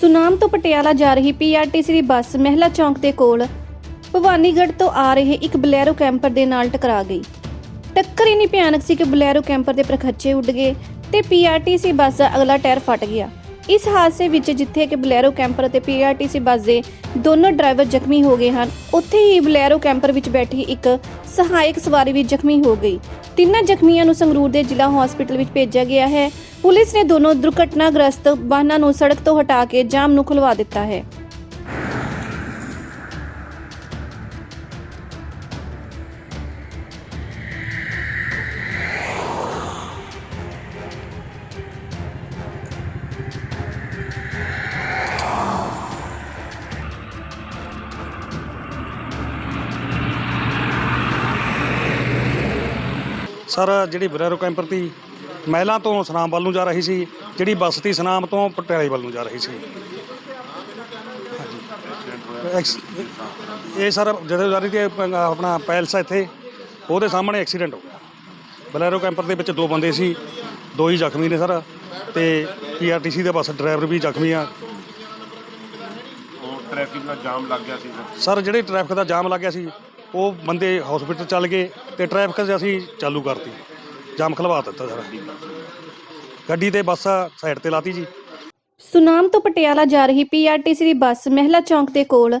ਸੁਨਾਮ ਤੋਂ ਪਟਿਆਲਾ ਜਾ ਰਹੀ ਪੀਆਰਟੀਸੀ ਦੀ ਬੱਸ ਮਹਿਲਾ ਚੌਂਕ ਦੇ ਕੋਲ ਭਵਾਨੀਗੜ੍ਹ ਤੋਂ ਆ ਰਹੇ ਇੱਕ ਬਲੈਰੋ ਕੈਂਪਰ ਦੇ ਨਾਲ ਟਕਰਾ ਗਈ। ਟੱਕਰ ਇੰਨੀ ਭਿਆਨਕ ਸੀ ਕਿ ਬਲੈਰੋ ਕੈਂਪਰ ਦੇ ਪ੍ਰਖੱਚੇ ਉੱਡ ਗਏ ਤੇ ਪੀਆਰਟੀਸੀ ਬੱਸ ਦਾ ਅਗਲਾ ਟਾਇਰ ਫਟ ਗਿਆ। ਇਸ ਹਾਦਸੇ ਵਿੱਚ ਜਿੱਥੇ ਕਿ ਬਲੈਰੋ ਕੈਂਪਰ ਅਤੇ ਪੀਆਰਟੀਸੀ ਬੱਸ ਦੇ ਦੋਨੋਂ ਡਰਾਈਵਰ ਜ਼ਖਮੀ ਹੋ ਗਏ ਹਨ, ਉੱਥੇ ਹੀ ਬਲੈਰੋ ਕੈਂਪਰ ਵਿੱਚ ਬੈਠੀ ਇੱਕ ਸਹਾਇਕ ਸਵਾਰੀ ਵੀ ਜ਼ਖਮੀ ਹੋ ਗਈ। ਤਿੰਨਾਂ ਜ਼ਖਮੀਆਂ ਨੂੰ ਸੰਗਰੂਰ ਦੇ ਜ਼ਿਲ੍ਹਾ ਹਸਪੀਟਲ ਵਿੱਚ ਭੇਜਿਆ ਗਿਆ ਹੈ। ਪੁਲਿਸ ਨੇ ਦੋਨੋਂ ਦੁਰਘਟਨਾਗ੍ਰਸਤ ਵਾਹਨਾਂ ਨੂੰ ਸੜਕ ਤੋਂ ਹਟਾ ਕੇ ਜਾਮ ਨੂੰ ਖੁਲਵਾ ਦਿੱਤਾ ਹੈ। ਸਰ ਜਿਹੜੀ ਬਲੈਰੋ ਕੈਂਪਰ ਤੀ ਮਹਿਲਾਂ ਤੋਂ ਸਨਾਮ ਵੱਲ ਨੂੰ ਜਾ ਰਹੀ ਸੀ ਜਿਹੜੀ ਬੱਸ ਤੀ ਸਨਾਮ ਤੋਂ ਪਟਿਆਲੇ ਵੱਲ ਨੂੰ ਜਾ ਰਹੀ ਸੀ। ਐਕਸ- ਇਹ ਸਰ ਜਦੋਂ ਜਾ ਰਹੀ ਸੀ ਅਪ- ਆਪਣਾ ਪੈਲਸ ਆ ਇੱਥੇ ਉਹਦੇ ਸਾਹਮਣੇ ਐਕਸੀਡੈਂਟ ਹੋ ਗਿਆ। ਬਲੈਰੋ ਕੈਂਪਰ ਦੇ ਵਿੱਚ ਦੋ ਬੰਦੇ ਸੀ ਦੋ ਹੀ ਜ਼ਖਮੀ ਨੇ ਸਰ ਤੇ ਪੀਆਰਟੀਸੀ ਦੇ ਬੱਸ ਡਰਾਈਵਰ ਵੀ ਜ਼ਖਮੀ ਆ। ਟ੍ਰੈਫਿਕ ਦਾ ਜਾਮ ਲੱਗ ਗਿਆ ਸੀ ਸਰ ਜਿਹੜੇ ਟ੍ਰੈਫਿਕ ਦਾ ਜਾਮ ਲੱਗ ਗਿਆ ਸੀ ਉਹ ਬੰਦੇ ਹਸਪੀਟਲ ਚੱਲ ਗਏ ਤੇ ਟ੍ਰੈਫਿਕ ਅਸੀਂ ਚਾਲੂ ਕਰਤੀ। ਜਾਮ ਖਲਵਾ ਦਿੱਤਾ ਸਰ। ਗੱਡੀ ਤੇ ਬੱਸ ਸਾਈਡ ਤੇ ਲਾਤੀ ਜੀ। ਸੁਨਾਮ ਤੋਂ ਪਟਿਆਲਾ ਜਾ ਰਹੀ ਪੀਆਰਟੀਸੀ ਦੀ ਬੱਸ ਮਹਿਲਾ ਚੌਂਕ ਦੇ ਕੋਲ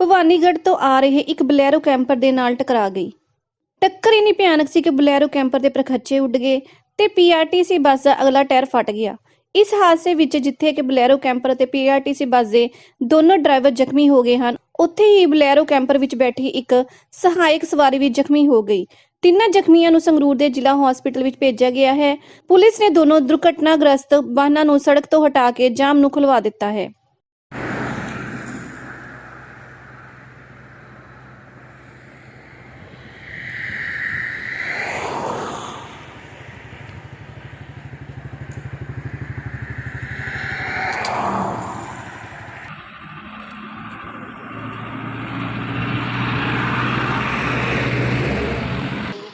ਭਵਾਨੀਗੜ੍ਹ ਤੋਂ ਆ ਰਹੇ ਇੱਕ ਬਲੈਰੋ ਕੈਂਪਰ ਦੇ ਨਾਲ ਟਕਰਾ ਗਈ। ਟੱਕਰ ਇੰਨੀ ਭਿਆਨਕ ਸੀ ਕਿ ਬਲੈਰੋ ਕੈਂਪਰ ਦੇ ਪ੍ਰਖੱਚੇ ਉੱਡ ਗਏ ਤੇ ਪੀਆਰਟੀਸੀ ਬੱਸ ਦਾ ਅਗਲਾ ਟਾਇਰ ਫਟ ਗਿਆ। ਇਸ ਹਾਦਸੇ ਵਿੱਚ ਜਿੱਥੇ ਕਿ ਬਲੈਰੋ ਕੈਂਪਰ ਅਤੇ ਪੀਆਰਟੀਸੀ ਬੱਸ ਦੇ ਦੋਨੋਂ ਡਰਾਈਵਰ ਜ਼ਖਮੀ ਹੋ ਗਏ ਹਨ, ਉੱਥੇ ਹੀ ਬਲੈਰੋ ਕੈਂਪਰ ਵਿੱਚ ਬੈਠੀ ਇੱਕ ਸਹਾਇਕ ਸਵਾਰੀ ਵੀ ਜ਼ਖਮੀ ਹੋ ਗਈ। ਤਿੰਨਾਂ ਜ਼ਖਮੀਆਂ ਨੂੰ ਸੰਗਰੂਰ ਦੇ ਜ਼ਿਲ੍ਹਾ ਹਸਪੀਟਲ ਵਿੱਚ ਭੇਜਿਆ ਗਿਆ ਹੈ। ਪੁਲਿਸ ਨੇ ਦੋਨੋਂ ਦੁਰਘਟਨਾਗ੍ਰਸਤ ਵਾਹਨਾਂ ਨੂੰ ਸੜਕ ਤੋਂ ਹਟਾ ਕੇ ਜਾਮ ਨੂੰ ਖੁਲਵਾ ਦਿੱਤਾ ਹੈ।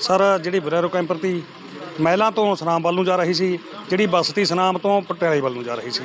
ਸਰ, ਜਿਹੜੀ ਬਲੈਰੋ ਕੈਂਪਰ ਤੀ ਮਹਿਲਾਂ ਤੋਂ ਸਨਾਮ ਵੱਲ ਨੂੰ ਜਾ ਰਹੀ ਸੀ, ਜਿਹੜੀ ਬੱਸ ਤੀ ਸਨਾਮ ਤੋਂ ਪਟਿਆਲੇ ਵੱਲ ਨੂੰ ਜਾ ਰਹੀ ਸੀ।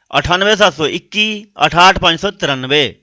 98721 68593